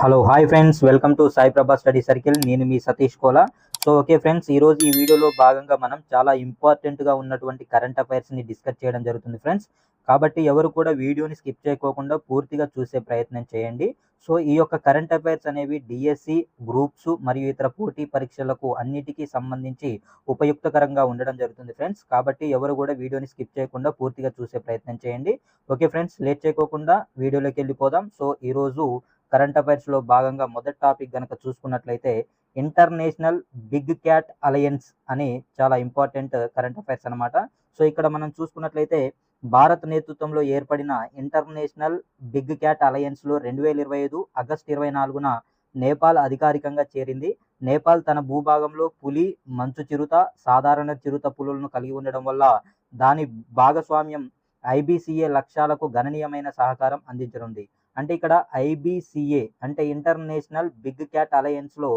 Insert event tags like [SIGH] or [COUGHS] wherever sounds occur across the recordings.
Hello hi friends welcome to Sai Prabha study circle నేను మీ Satish Kola. So okay friends ఈ రోజు ఈ వీడియోలో భాగంగా మనం చాలా ఇంపార్టెంట్గా ఉన్నటువంటి కరెంట్ అఫైర్స్ని డిస్కస్ చేయడం జరుగుతుంది ఫ్రెండ్స్ కాబట్టి ఎవరు కూడా వీడియోని స్కిప్ చేయకోకుండా పూర్తిగా చూసే ప్రయత్నం చేయండి. సో ఈ యొక్క కరెంట్ అఫైర్స్ అనేవి డిఎస్సి గ్రూప్స్ మరియు ఇతర పోటీ పరీక్షలకు అన్నిటికీ సంబంధించి ఉపయుక్తకరంగా ఉండడం జరుగుతుంది ఫ్రెండ్స్ కాబట్టి ఎవరు కూడా వీడియోని స్కిప్ చేయకుండా పూర్తిగా చూసే ప్రయత్నం చేయండి. ఓకే ఫ్రెండ్స్ లేట్ చేయకోకుండా వీడియోలోకి వెళ్ళిపోదాం. సో ఈ రోజు కరెంట్ అఫైర్స్లో భాగంగా మొదటి టాపిక్ గనక చూసుకున్నట్లయితే ఇంటర్నేషనల్ బిగ్ క్యాట్ అలయన్స్ అని చాలా ఇంపార్టెంట్ కరెంట్ అఫైర్స్ అన్నమాట. సో ఇక్కడ మనం చూసుకున్నట్లయితే భారత్ నేతృత్వంలో ఏర్పడిన ఇంటర్నేషనల్ బిగ్ క్యాట్ అలయన్స్లో రెండు వేల ఇరవై ఐదు ఆగస్టు ఇరవై నాలుగున నేపాల్ అధికారికంగా చేరింది. నేపాల్ తన భూభాగంలో పులి మంచు చిరుత సాధారణ చిరుత పులులను కలిగి ఉండడం వల్ల దాని భాగస్వామ్యం ఐబిసిఏ లక్ష్యాలకు గణనీయమైన సహకారం అందించనుంది. అంటే ఇక్కడ ఐబిసిఏ అంటే ఇంటర్నేషనల్ బిగ్ క్యాట్ అలయన్స్లో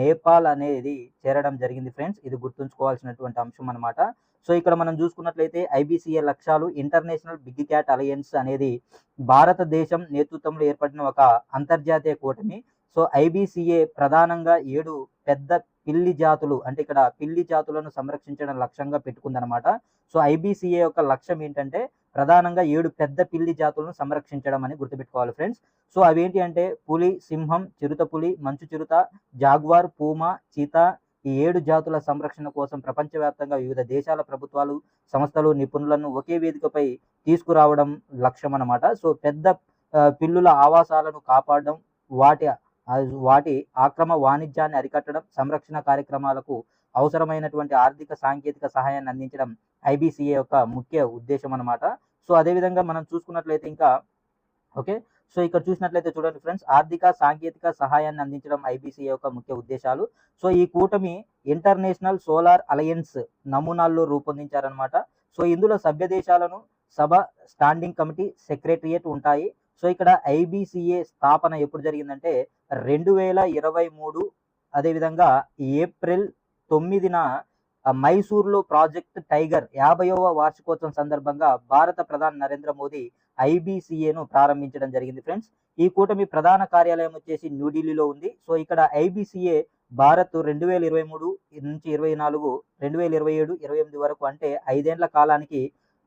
నేపాల్ అనేది చేరడం జరిగింది ఫ్రెండ్స్. ఇది గుర్తుంచుకోవాల్సినటువంటి అంశం అన్నమాట. సో ఇక్కడ మనం చూసుకున్నట్లయితే ఐబిసిఏ లక్ష్యాలు ఇంటర్నేషనల్ బిగ్ క్యాట్ అలయన్స్ అనేది భారతదేశం నేతృత్వంలో ఏర్పడిన ఒక అంతర్జాతీయ కూటమి. సో ఐబిసిఏ ప్రధానంగా ఏడు పెద్ద పిల్లి జాతులు అంటే ఇక్కడ పిల్లి జాతులను సంరక్షించడం లక్ష్యంగా పెట్టుకుందనమాట సో ఐబిసిఏ యొక్క లక్ష్యం ఏంటంటే ప్రధానంగా ఏడు పెద్ద పిల్లి జాతులను సంరక్షించడం అని గుర్తుపెట్టుకోవాలి ఫ్రెండ్స్. సో అవేంటి అంటే పులి సింహం చిరుత పులి మంచు చిరుత జాగ్వార్ పూమా చీతా ఈ ఏడు జాతుల సంరక్షణ కోసం ప్రపంచవ్యాప్తంగా వివిధ దేశాల ప్రభుత్వాలు సంస్థలు నిపుణులను ఒకే వేదికపై తీసుకురావడం లక్ష్యం అన్నమాట. సో పెద్ద పిల్లుల ఆవాసాలను కాపాడడం వాటి వాటి ఆక్రమ వాణిజ్యాన్ని అరికట్టడం సంరక్షణ కార్యక్రమాలకు అవసరమైనటువంటి ఆర్థిక సాంకేతిక సహాయాన్ని అందించడం ఐబిసిఏ యొక్క ముఖ్య ఉద్దేశం అన్నమాట. సో అదేవిధంగా మనం చూసుకున్నట్లయితే ఇంకా ఓకే? సో ఇక్కడ చూసినట్లయితే చూడండి ఫ్రెండ్స్ ఆర్థిక సాంకేతిక సహాయాన్ని అందించడం ఐబిసిఏ యొక్క ముఖ్య ఉద్దేశాలు. సో ఈ కూటమి ఇంటర్నేషనల్ సోలార్ అలయన్స్ నమూనాల్లో రూపొందించారనమాట సో ఇందులో సభ్య దేశాలను సభ స్టాండింగ్ కమిటీ సెక్రటరియట్ ఉంటాయి. సో ఇక్కడ ఐబిసిఏ స్థాపన ఎప్పుడు జరిగిందంటే రెండు వేల ఇరవై మూడు అదేవిధంగా ఏప్రిల్ తొమ్మిదిన మైసూర్లో ప్రాజెక్ట్ టైగర్ యాభైవ వార్షికోత్సవం సందర్భంగా భారత ప్రధాని నరేంద్ర మోదీ ఐబిసిఏను ప్రారంభించడం జరిగింది ఫ్రెండ్స్. ఈ కూటమి ప్రధాన కార్యాలయం వచ్చేసి న్యూఢిల్లీలో ఉంది. సో ఇక్కడ ఐబిసిఏ భారత్ రెండు వేల ఇరవై మూడు నుంచి ఇరవై నాలుగు రెండు వేల ఇరవై ఏడు ఇరవై ఎనిమిది వరకు అంటే ఐదేండ్ల కాలానికి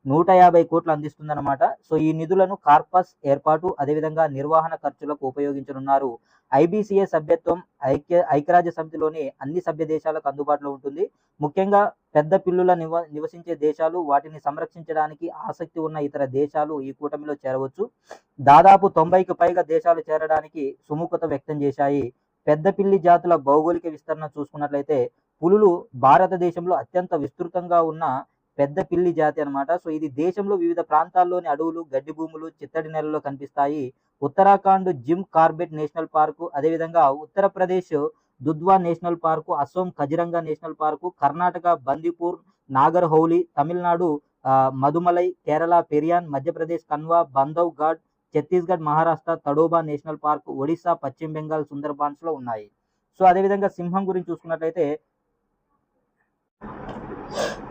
నూట యాభై కోట్లు అందిస్తుందన్నమాట. సో ఈ నిధులను కార్పస్ ఏర్పాటు అదేవిధంగా నిర్వహణ ఖర్చులకు ఉపయోగించనున్నారు. ఐబీసీఏ సభ్యత్వం ఐక్య ఐక్యరాజ్య సమితిలోని అన్ని సభ్య దేశాలకు అందుబాటులో ఉంటుంది. ముఖ్యంగా పెద్ద పిల్లుల నివ నివసించే దేశాలు వాటిని సంరక్షించడానికి ఆసక్తి ఉన్న ఇతర దేశాలు ఈ కూటమిలో చేరవచ్చు. దాదాపు తొంభైకి పైగా దేశాలు చేరడానికి సుముఖత వ్యక్తం చేశాయి. పెద్ద పిల్లి జాతుల భౌగోళిక విస్తరణ చూసుకున్నట్లయితే పులులు భారతదేశంలో అత్యంత విస్తృతంగా ఉన్న పెద్ద పిల్లి జాతి అన్నమాట. సో ఇది దేశంలో వివిధ ప్రాంతాల్లోని అడవులు గడ్డి భూములు చిత్తడి నెలలో కనిపిస్తాయి. Uttarakhand Jim Corbett national park అదేవిధంగా Uttar Pradesh Dudhwa national park Assam Kaziranga national park Karnataka Bandipur Nagarhole Tamil Nadu ఆ, Mudumalai Kerala Periyar Madhya Pradesh Kanha Bandhavgarh Chhattisgarh Maharashtra Tadoba national park Odisha పశ్చిమ బెంగాల్ సుందర్బాన్స్లో ఉన్నాయి. సో అదేవిధంగా సింహం గురించి చూసుకున్నట్లయితే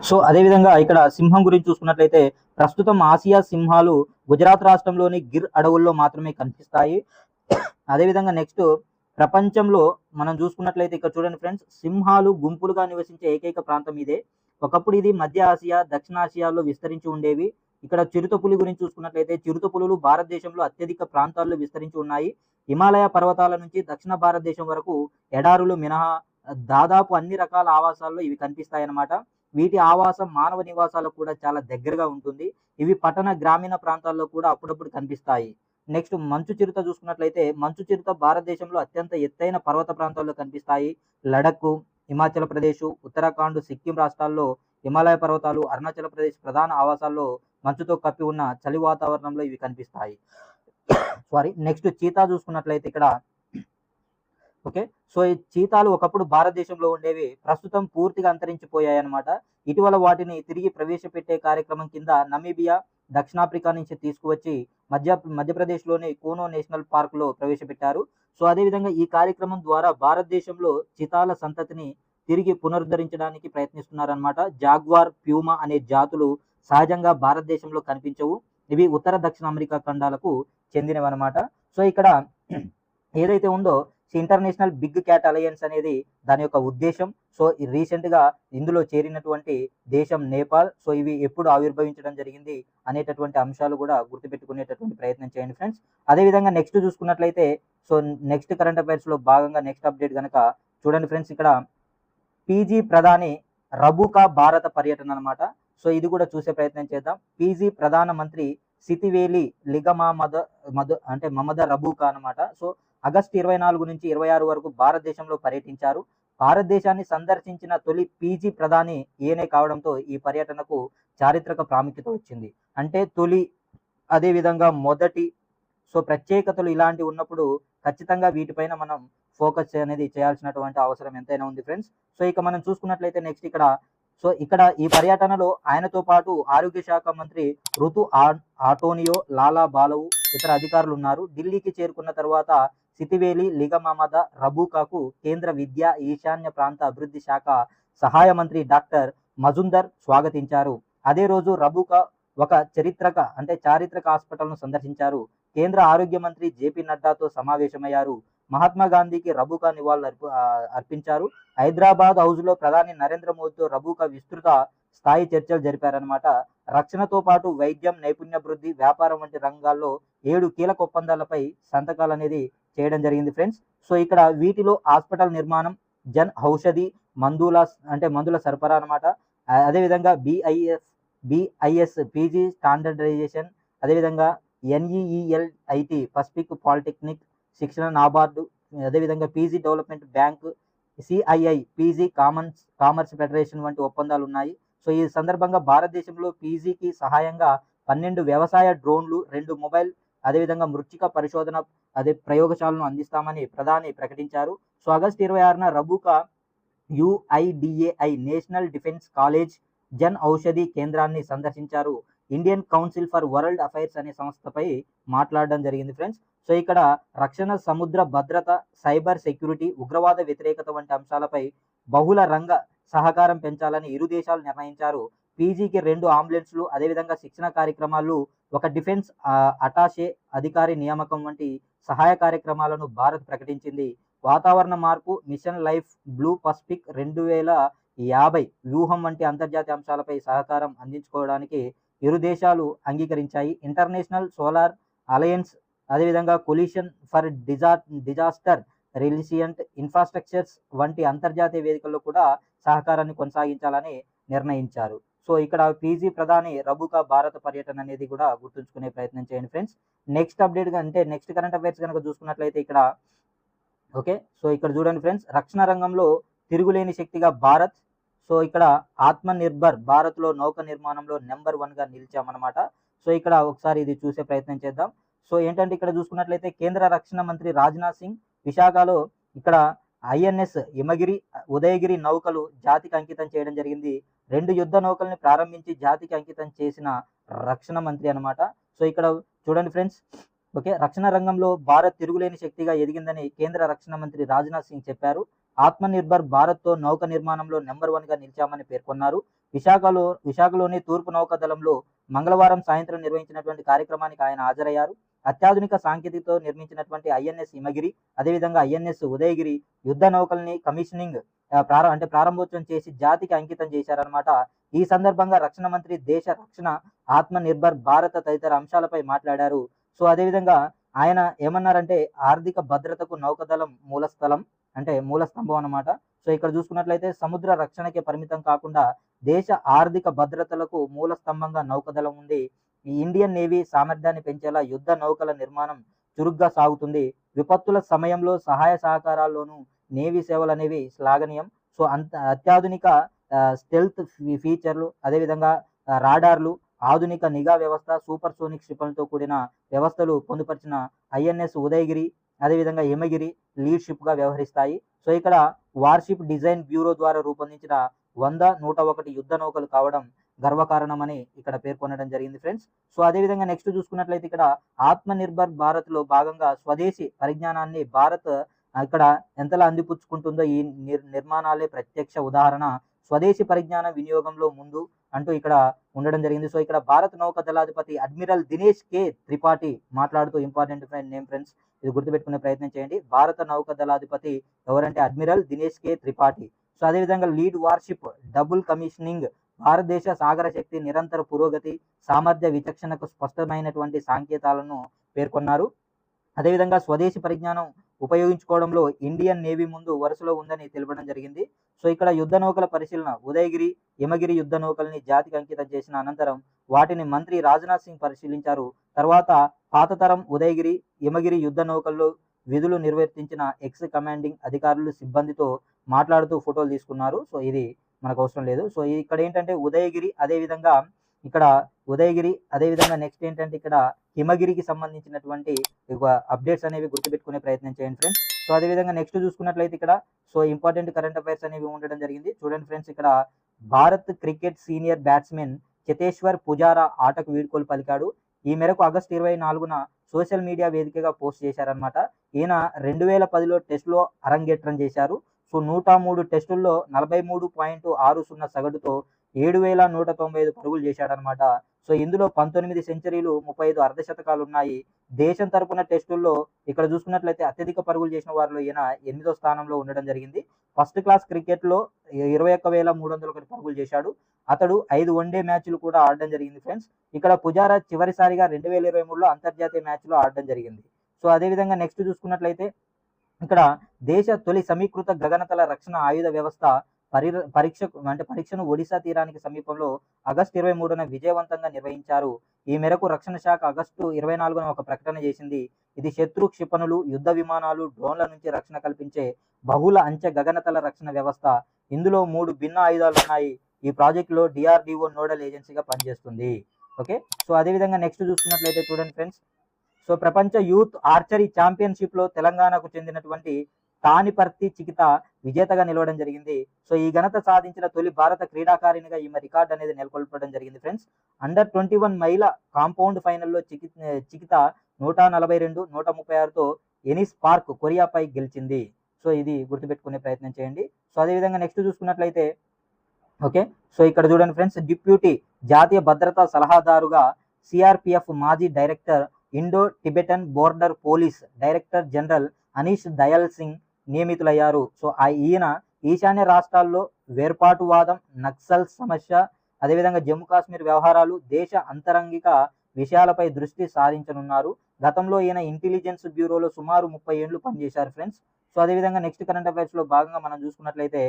సో అదేవిధంగా ఇక్కడ సింహం గురించి చూసుకున్నట్లయితే ప్రస్తుతం ఆసియా సింహాలు గుజరాత్ రాష్ట్రంలోని గిర్ అడవుల్లో మాత్రమే కనిపిస్తాయి. అదేవిధంగా నెక్స్ట్ ప్రపంచంలో మనం చూసుకున్నట్లయితే ఇక్కడ చూడండి ఫ్రెండ్స్ సింహాలు గుంపులుగా నివసించే ఏకైక ప్రాంతం ఇదే. ఒకప్పుడు ఇది మధ్య ఆసియా దక్షిణాసియాలో విస్తరించి ఉండేవి. ఇక్కడ చిరుత పులి గురించి చూసుకున్నట్లయితే చిరుత పులులు భారతదేశంలో అత్యధిక ప్రాంతాల్లో విస్తరించి ఉన్నాయి. హిమాలయ పర్వతాల నుంచి దక్షిణ భారతదేశం వరకు ఎడారులు మినహా దాదాపు అన్ని రకాల ఆవాసాల్లో ఇవి కనిపిస్తాయి అన్నమాట వీటి ఆవాసం మానవ నివాసాలకు కూడా చాలా దగ్గరగా ఉంటుంది. ఇవి పట్టణ గ్రామీణ ప్రాంతాల్లో కూడా అప్పుడప్పుడు కనిపిస్తాయి. నెక్స్ట్ మంచు చిరుత చూసుకున్నట్లయితే మంచు చిరుత భారతదేశంలో అత్యంత ఎత్తైన పర్వత ప్రాంతాల్లో కనిపిస్తాయి. లడక్ హిమాచల్ ప్రదేశ్ ఉత్తరాఖండ్ సిక్కిం రాష్ట్రాల్లో హిమాలయ పర్వతాలు అరుణాచల్ ప్రదేశ్ ప్రధాన ఆవాసాల్లో మంచుతో కప్పి ఉన్న చలి వాతావరణంలో ఇవి కనిపిస్తాయి. [COUGHS] సారీ నెక్స్ట్ చీతా చూసుకున్నట్లయితే ఇక్కడ ఓకే? సో ఈ చీతాలు ఒకప్పుడు భారతదేశంలో ఉండేవి. ప్రస్తుతం పూర్తిగా అంతరించిపోయాయి అన్నమాట. ఇటీవల వాటిని తిరిగి ప్రవేశపెట్టే కార్యక్రమం కింద నమీబియా దక్షిణాఫ్రికా నుంచి తీసుకువచ్చి మధ్య మధ్యప్రదేశ్లోని కోనో నేషనల్ పార్క్లో ప్రవేశపెట్టారు. సో అదేవిధంగా ఈ కార్యక్రమం ద్వారా భారతదేశంలో చితాల సంతతిని తిరిగి పునరుద్ధరించడానికి ప్రయత్నిస్తున్నారన్నమాట. జాగ్వార్ ప్యూమా అనే జాతులు సహజంగా భారతదేశంలో కనిపించవు. ఇవి ఉత్తర దక్షిణ అమెరికా ఖండాలకు చెందినవి అనమాట సో ఇక్కడ ఏదైతే ఉందో so international big cat alliance అనేది దాని యొక్క ఉద్దేశం. సో రీసెంట్గా ఇందులో చేరినటువంటి దేశం నేపాల్. సో ఇవి ఎప్పుడు ఆవిర్భవించడం జరిగింది అనేటటువంటి అంశాలు కూడా గుర్తుపెట్టుకునేటటువంటి ప్రయత్నం చేయండి ఫ్రెండ్స్. అదేవిధంగా నెక్స్ట్ చూసుకున్నట్లయితే సో నెక్స్ట్ కరెంట్ అఫైర్స్లో భాగంగా నెక్స్ట్ అప్డేట్ కనుక చూడండి ఫ్రెండ్స్. ఇక్కడ పీజీ ప్రధాని రబుకా భారత పర్యటన అన్నమాట. సో ఇది కూడా చూసే ప్రయత్నం చేద్దాం. పీజీ ప్రధాన మంత్రి సితివేలి లిగమా మద మద అంటే మమద రబుకా అన్నమాట. సో ఆగస్టు ఇరవై నాలుగు నుంచి ఇరవై ఆరు వరకు భారతదేశంలో పర్యటించారు. భారతదేశాన్ని సందర్శించిన తొలి పీజీ ప్రధాని ఈయనే కావడంతో ఈ పర్యటనకు చారిత్రక ప్రాముఖ్యత వచ్చింది. అంటే తొలి అదే విధంగా మొదటి సో ప్రత్యేకతలు ఇలాంటివి ఉన్నప్పుడు ఖచ్చితంగా వీటిపైన మనం ఫోకస్ అనేది చేయాల్సినటువంటి అవసరం ఎంతైనా ఉంది ఫ్రెండ్స్. సో ఇక మనం చూసుకున్నట్లయితే నెక్స్ట్ ఇక్కడ సో ఇక్కడ ఈ పర్యటనలో ఆయనతో పాటు ఆరోగ్య శాఖ మంత్రి ఋతు ఆటోనియో లాలా బాలవు ఇతర అధికారులు ఉన్నారు. ఢిల్లీకి చేరుకున్న తర్వాత సితివేలి లిగమామద రబూకాకు కేంద్ర విద్యా ఈశాన్య ప్రాంత అభివృద్ధి శాఖ సహాయ మంత్రి డాక్టర్ మజుందర్ స్వాగతించారు. అదే రోజు రబూకా ఒక చరిత్రక అంటే చారిత్రక హాస్పిటల్ను సందర్శించారు. కేంద్ర ఆరోగ్య మంత్రి జేపీ నడ్డాతో సమావేశమయ్యారు. మహాత్మా గాంధీకి రబూకా నివాళులు అర్ప- అర్పించారు. హైదరాబాద్ హౌస్లో ప్రధాని నరేంద్ర మోదీతో రబూకా విస్తృత స్థాయి చర్చలు జరిపారనమాట రక్షణతో పాటు వైద్యం నైపుణ్యాభివృద్ధి వ్యాపారం వంటి రంగాల్లో ఏడు కీలక ఒప్పందాలపై సంతకాలు అనేది చేయడం జరిగింది ఫ్రెండ్స్. సో ఇక్కడ వీటిలో హాస్పిటల్ నిర్మాణం జన్ ఔషధి మందుల అంటే మందుల సరఫరా అనమాట అదేవిధంగా బిఐఎఫ్ బిఐఎస్ పీజీ స్టాండర్డైజేషన్ అదేవిధంగా ఎన్ఈఈఎల్ ఐటీ పసిఫిక్ పాలిటెక్నిక్ శిక్షణ నాబార్డు అదేవిధంగా PG development bank CII PG commons commerce federation వంటి ఒప్పందాలు ఉన్నాయి సో ఈ సందర్భంగా భారతదేశంలో పీజీకి సహాయంగా పన్నెండు వ్యవసాయ డ్రోన్లు రెండు మొబైల్ అదేవిధంగా మృత్తిక పరిశోధన అదే ప్రయోగశాలను అందిస్తామని ప్రధాని ప్రకటించారు. సో ఆగస్టు ఇరవై ఆరున Rabuka UIDAI national defence college Jan Aushadhi కేంద్రాన్ని సందర్శించారు. Indian council for world affairs అనే సంస్థపై మాట్లాడడం జరిగింది ఫ్రెండ్స్. సో ఇక్కడ రక్షణ సముద్ర భద్రత సైబర్ సెక్యూరిటీ ఉగ్రవాద వ్యతిరేకత వంటి అంశాలపై బహుళ రంగ సహకారం పెంచాలని ఇరు దేశాలు నిర్ణయించారు. పీజీకి రెండు అంబులెన్స్లు అదేవిధంగా శిక్షణ కార్యక్రమాలు ఒక డిఫెన్స్ అటాషే అధికారి నియామకం వంటి సహాయ కార్యక్రమాలను భారత్ ప్రకటించింది. వాతావరణ మార్పు మిషన్ లైఫ్ బ్లూ పసిఫిక్ రెండు వేల యాభై వ్యూహం వంటి అంతర్జాతీయ అంశాలపై సహకారం అందించుకోవడానికి ఇరు దేశాలు అంగీకరించాయి. ఇంటర్నేషనల్ సోలార్ అలయన్స్ అదేవిధంగా coalition for disa disaster resilient infrastructures వంటి అంతర్జాతీయ వేదికల్లో కూడా సహకారాన్ని కొనసాగించాలని నిర్ణయించారు. సో ఇక్కడ పీజీ ప్రధాని రబుకా భారత పర్యటన అనేది కూడా గుర్తుంచుకునే ప్రయత్నం చేయండి ఫ్రెండ్స్. నెక్స్ట్ అప్డేట్ అంటే నెక్స్ట్ కరెంట్ అఫైర్స్ కనుక చూసుకున్నట్లయితే ఇక్కడ ఓకే సో ఇక్కడ చూడండి ఫ్రెండ్స్ రక్షణ రంగంలో తిరుగులేని శక్తిగా భారత్ సో ఇక్కడ ఆత్మ నిర్భర్ భారత్లో నౌక నిర్మాణంలో నెంబర్ వన్గా నిలిచామన్నమాట. సో ఇక్కడ ఒకసారి ఇది చూసే ప్రయత్నం చేద్దాం. సో ఏంటంటే ఇక్కడ చూసుకున్నట్లయితే కేంద్ర రక్షణ మంత్రి రాజ్నాథ్ సింగ్ విశాఖలో ఇక్కడ ఐఎన్ఎస్ హిమగిరి ఉదయగిరి నౌకలు జాతికి అంకితం చేయడం జరిగింది. రెండు యుద్ధ నౌకల్ని ప్రారంభించి జాతికి అంకితం చేసిన రక్షణ మంత్రి అన్నమాట. సో ఇక్కడ చూడండి ఫ్రెండ్స్. ఓకే రక్షణ రంగంలో భారత్ తిరుగులేని శక్తిగా ఎదిగిందని కేంద్ర రక్షణ మంత్రి రాజ్నాథ్ సింగ్ చెప్పారు. ఆత్మ నిర్భర్ భారత్తో నౌక నిర్మాణంలో నెంబర్ వన్గా నిలిచామని పేర్కొన్నారు. విశాఖలో విశాఖలోని తూర్పు నౌకాదళంలో మంగళవారం సాయంత్రం నిర్వహించినటువంటి కార్యక్రమానికి ఆయన హాజరయ్యారు. అత్యాధునిక సాంకేతికతో నిర్మించినటువంటి ఐఎన్ఎస్ హిమగిరి అదేవిధంగా ఐఎన్ఎస్ ఉదయగిరి యుద్ధ నౌకల్ని కమిషనింగ్ ప్రారం అంటే ప్రారంభోత్సవం చేసి జాతికి అంకితం చేశారనమాట ఈ సందర్భంగా రక్షణ మంత్రి దేశ రక్షణ ఆత్మ నిర్భర్ భారత తదితర అంశాలపై మాట్లాడారు. సో అదేవిధంగా ఆయన ఏమన్నారంటే ఆర్థిక భద్రతకు నౌకదళం మూలస్థలం. అంటే మూల స్తంభం అన్నమాట. సో ఇక్కడ చూసుకున్నట్లయితే సముద్ర రక్షణకే పరిమితం కాకుండా దేశ ఆర్థిక భద్రతలకు మూల స్తంభంగా నౌకదళం ఉంది ఈ ఇండియన్ నేవీ సామర్థ్యాన్ని పెంచేలా యుద్ధ నౌకల నిర్మాణం చురుగ్గా సాగుతుంది. విపత్తుల సమయంలో సహాయ సహకారాల్లోనూ నేవీ సేవలు అనేవి శ్లాఘనీయం. సో అంత అత్యాధునిక స్టెల్త్ ఫీచర్లు అదేవిధంగా రాడార్లు ఆధునిక నిఘా వ్యవస్థ సూపర్ సోనిక్ క్షిపణులతో కూడిన వ్యవస్థలు పొందుపరిచిన ఐఎన్ఎస్ ఉదయగిరి అదేవిధంగా హిమగిరి లీడ్షిప్గా వ్యవహరిస్తాయి. సో ఇక్కడ వార్షిప్ డిజైన్ బ్యూరో ద్వారా రూపొందించిన వంద నూట ఒకటి యుద్ధ నౌకలు కావడం గర్వకారణమని ఇక్కడ పేర్కొనడం జరిగింది ఫ్రెండ్స్. సో అదేవిధంగా నెక్స్ట్ చూసుకున్నట్లయితే ఇక్కడ ఆత్మ నిర్భర్ భారత్లో భాగంగా స్వదేశీ పరిజ్ఞానాన్ని భారత్ ఇక్కడ ఎంతలా అందిపుచ్చుకుంటుందో ఈ నిర్ నిర్మాణాలే ప్రత్యక్ష ఉదాహరణ. స్వదేశీ పరిజ్ఞాన వినియోగంలో ముందు అంటూ ఇక్కడ ఉండడం జరిగింది. సో ఇక్కడ భారత నౌకా దళాధిపతి అడ్మిరల్ దినేష్ కే. త్రిపాఠి మాట్లాడుతూ ఇంపార్టెంట్ ఫ్రెండ్ నేమ్ ఫ్రెండ్స్ ఇది గుర్తుపెట్టుకునే ప్రయత్నం చేయండి. భారత నౌకా దళాధిపతి ఎవరంటే admiral Dinesh K. Tripathi. So అదేవిధంగా లీడ్ వార్షిప్ డబుల్ కమిషనింగ్ భారతదేశ సాగర శక్తి నిరంతర పురోగతి సామర్థ్య విచక్షణకు స్పష్టమైనటువంటి సంకేతాలను పేర్కొన్నారు. అదేవిధంగా స్వదేశీ పరిజ్ఞానం ఉపయోగించుకోవడంలో ఇండియన్ నేవీ ముందు వరుసలో ఉందని తెలపడం జరిగింది. సో ఇక్కడ యుద్ధ నౌకల పరిశీలన ఉదయగిరి యమగిరి యుద్ధ నౌకల్ని జాతికి అంకితం చేసిన అనంతరం వాటిని మంత్రి రాజ్నాథ్ సింగ్ పరిశీలించారు. తర్వాత పాతతరం ఉదయగిరి యమగిరి యుద్ధ నౌకల్లో విధులు నిర్వర్తించిన ఎక్స్ కమాండింగ్ అధికారులు సిబ్బందితో మాట్లాడుతూ ఫోటోలు తీసుకున్నారు. సో ఇది మనకు అవసరం లేదు. సో ఇక్కడ ఏంటంటే ఉదయగిరి అదే విధంగా ఇక్కడ ఉదయగిరి అదే విధంగా నెక్స్ట్ ఏంటంటే ఇక్కడ హిమగిరికి సంబంధించినటువంటి అప్డేట్స్ అనేవి గుర్తుపెట్టుకునే ప్రయత్నం చేయండి ఫ్రెండ్స్ సో అదే విధంగా నెక్స్ట్ చూసుకున్నట్లయితే ఇక్కడ సో ఇంపార్టెంట్ కరెంట్ అఫైర్స్ అనేవి ఉండడం జరిగింది. చూడండి ఫ్రెండ్స్ ఇక్కడ Bharat cricket senior batsmen Cheteshwar Pujara ఆటకు వీడ్కోలు పలికాడు. ఈ మేరకు ఆగస్టు ఇరవై నాలుగున సోషల్ మీడియా వేదికగా పోస్ట్ చేశారనమాట ఈయన రెండు వేల పదిలో టెస్టులో అరంగేట్రం చేశారు. సో నూట మూడు టెస్టుల్లో నలభై మూడు పాయింట్ ఆరు సున్నా సగటుతో ఏడు వేల నూట తొంభై ఐదు పరుగులు చేశాడనమాట సో ఇందులో పంతొమ్మిది సెంచరీలు ముప్పై ఐదు అర్ధశతకాలు ఉన్నాయి. దేశం తరపున టెస్టుల్లో ఇక్కడ చూసుకున్నట్లయితే అత్యధిక పరుగులు చేసిన వారిలో ఈయన ఎనిమిదో స్థానంలో ఉండడం జరిగింది. ఫస్ట్ క్లాస్ క్రికెట్లో ఇరవై ఒక్క వేల మూడు వందల ఒకటి పరుగులు చేశాడు. అతడు ఐదు వన్డే మ్యాచ్లు కూడా ఆడడం జరిగింది ఫ్రెండ్స్. ఇక్కడ పుజారా చివరిసారిగా రెండు వేల ఇరవై మూడులో అంతర్జాతీయ మ్యాచ్లో ఆడడం జరిగింది. సో అదేవిధంగా నెక్స్ట్ చూసుకున్నట్లయితే ఇక్కడ దేశ తొలి సమీకృత గగనతల రక్షణ ఆయుధ వ్యవస్థ పరి పరీక్ష అంటే పరీక్షను ఒడిశా తీరానికి సమీపంలో ఆగస్టు ఇరవై మూడున విజయవంతంగా నిర్వహించారు. ఈ మేరకు రక్షణ శాఖ ఆగస్టు ఇరవై నాలుగున ఒక ప్రకటన చేసింది. ఇది శత్రు క్షిపణులు యుద్ధ విమానాలు డ్రోన్ల నుంచి రక్షణ కల్పించే బహుళ అంచె గగనతల రక్షణ వ్యవస్థ. ఇందులో మూడు భిన్న ఆయుధాలు ఉన్నాయి. ఈ ప్రాజెక్టులో డిఆర్డిఓ నోడల్ ఏజెన్సీగా పనిచేస్తుంది. ఓకే? సో అదేవిధంగా నెక్స్ట్ చూసుకున్నట్లయితే చూడండి ఫ్రెండ్స్. సో ప్రపంచ యూత్ ఆర్చరీ ఛాంపియన్షిప్లో తెలంగాణకు చెందినటువంటి తానిపర్తి చికిత విజేతగా నిలవడం జరిగింది. సో ఈ ఘనత సాధించిన తొలి భారత క్రీడాకారిణిగా ఈమె రికార్డ్ అనేది నెలకొల్పడం జరిగింది ఫ్రెండ్స్. అండర్ ట్వంటీ వన్ మైల కాంపౌండ్ ఫైనల్లో చికి చికిత నూట నలభై రెండు నూట ముప్పై ఆరుతో ఎనిస్ పార్క్ కొరియాపై గెలిచింది. సో ఇది గుర్తుపెట్టుకునే ప్రయత్నం చేయండి. సో అదేవిధంగా నెక్స్ట్ చూసుకున్నట్లయితే ఓకే. సో ఇక్కడ చూడండి ఫ్రెండ్స్ డిప్యూటీ జాతీయ భద్రతా సలహాదారుగా సిఆర్పిఎఫ్ మాజీ director Indo Tibetan border police director general Anish Dayal Singh నియమితులయ్యారు. సో ఆ ఈయన ఈశాన్య రాష్ట్రాల్లో వేర్పాటువాదం నక్సల్ సమస్య అదేవిధంగా జమ్మూ కాశ్మీర్ వ్యవహారాలు దేశ అంతరంగిక విషయాలపై దృష్టి సారించనున్నారు. గతంలో ఈయన ఇంటెలిజెన్స్ బ్యూరోలో సుమారు ముప్పై ఏళ్ళు పనిచేశారు ఫ్రెండ్స్. సో అదేవిధంగా నెక్స్ట్ కరెంట్ అఫైర్స్లో భాగంగా మనం చూసుకున్నట్లయితే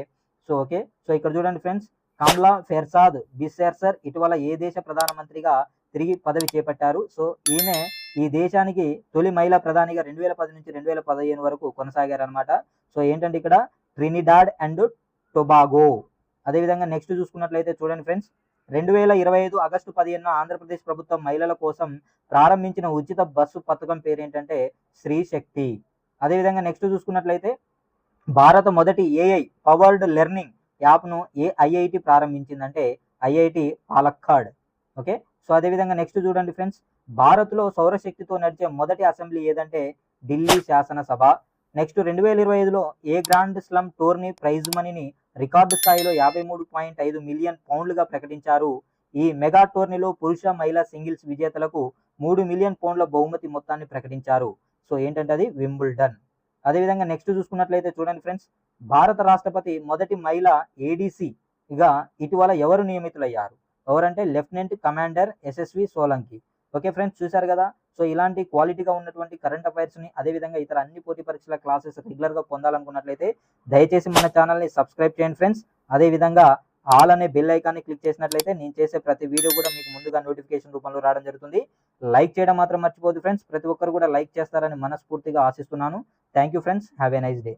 సో ఓకే. సో ఇక్కడ చూడండి ఫ్రెండ్స్ కమ్లా ఫెర్సాద్ బిసేర్సర్ ఇటీవల ఏ దేశ ప్రధానమంత్రిగా తిరిగి పదవి చేపట్టారు. సో ఈయనే ఈ దేశానికి తొలి మహిళా ప్రధానిగా రెండు వేల పది నుంచి రెండు వేల పదిహేను వరకు కొనసాగారనమాట సో ఏంటంటే ఇక్కడ ట్రినిడాడ్ అండ్ టొబాగో. అదేవిధంగా నెక్స్ట్ చూసుకున్నట్లయితే చూడండి ఫ్రెండ్స్ రెండు వేల ఇరవై ఐదు ఆగస్టు పదిహేను ఆంధ్రప్రదేశ్ ప్రభుత్వం మహిళల కోసం ప్రారంభించిన ఉచిత బస్సు పథకం పేరు ఏంటంటే స్త్రీ శక్తి. అదేవిధంగా నెక్స్ట్ చూసుకున్నట్లయితే భారత మొదటి ఏఐ పవర్డ్ లెర్నింగ్ యాప్ను ఏ ఐఐటి ప్రారంభించిందంటే ఐఐటి పాలక్కాడ్. ఓకే? సో అదేవిధంగా నెక్స్ట్ చూడండి ఫ్రెండ్స్ భారత్లో సౌరశక్తితో నడిచే మొదటి అసెంబ్లీ ఏదంటే ఢిల్లీ శాసనసభ నెక్స్ట్ రెండు వేల ఇరవై ఐదులో ఏ గ్రాండ్ స్లమ్ టోర్నీ ప్రైజ్ మనీని రికార్డు స్థాయిలో యాభై మూడు పాయింట్ ఐదు మిలియన్ పౌండ్లుగా ప్రకటించారు. ఈ మెగా టోర్నీలో పురుష మహిళా సింగిల్స్ విజేతలకు మూడు మిలియన్ పౌండ్ల బహుమతి మొత్తాన్ని ప్రకటించారు. సో ఏంటంటే అది వింబుల్డన్ అదేవిధంగా నెక్స్ట్ చూసుకున్నట్లయితే చూడండి ఫ్రెండ్స్ భారత రాష్ట్రపతి మొదటి మహిళ ఏడీసీగా ఇటీవల ఎవరు నియమితులయ్యారు? ఎవరంటే lieutenant commander SSV Solanki. Okay friends చూశారు కదా? సో ఇలాంటి క్వాలిటీగా ఉన్నటువంటి కరెంట్ అఫైర్స్ని అదేవిధంగా ఇతర అన్ని పోటీ పరీక్షల క్లాసెస్ రెగ్యులర్గా పొందాలనుకున్నట్లయితే దయచేసి మన ఛానల్ని సబ్స్క్రైబ్ చేయండి ఫ్రెండ్స్. అదేవిధంగా ఆల్ అనే బెల్ ఐకాన్ని క్లిక్ చేసినట్లయితే నేను చేసే ప్రతి వీడియో కూడా మీకు ముందుగా నోటిఫికేషన్ రూపంలో రావడం జరుగుతుంది. లైక్ చేయడం మాత్రం మర్చిపోదు ఫ్రెండ్స్. ప్రతి ఒక్కరు కూడా లైక్ చేస్తారని మనస్ఫూర్తిగా ఆశిస్తున్నాను. Thank you friends have a nice day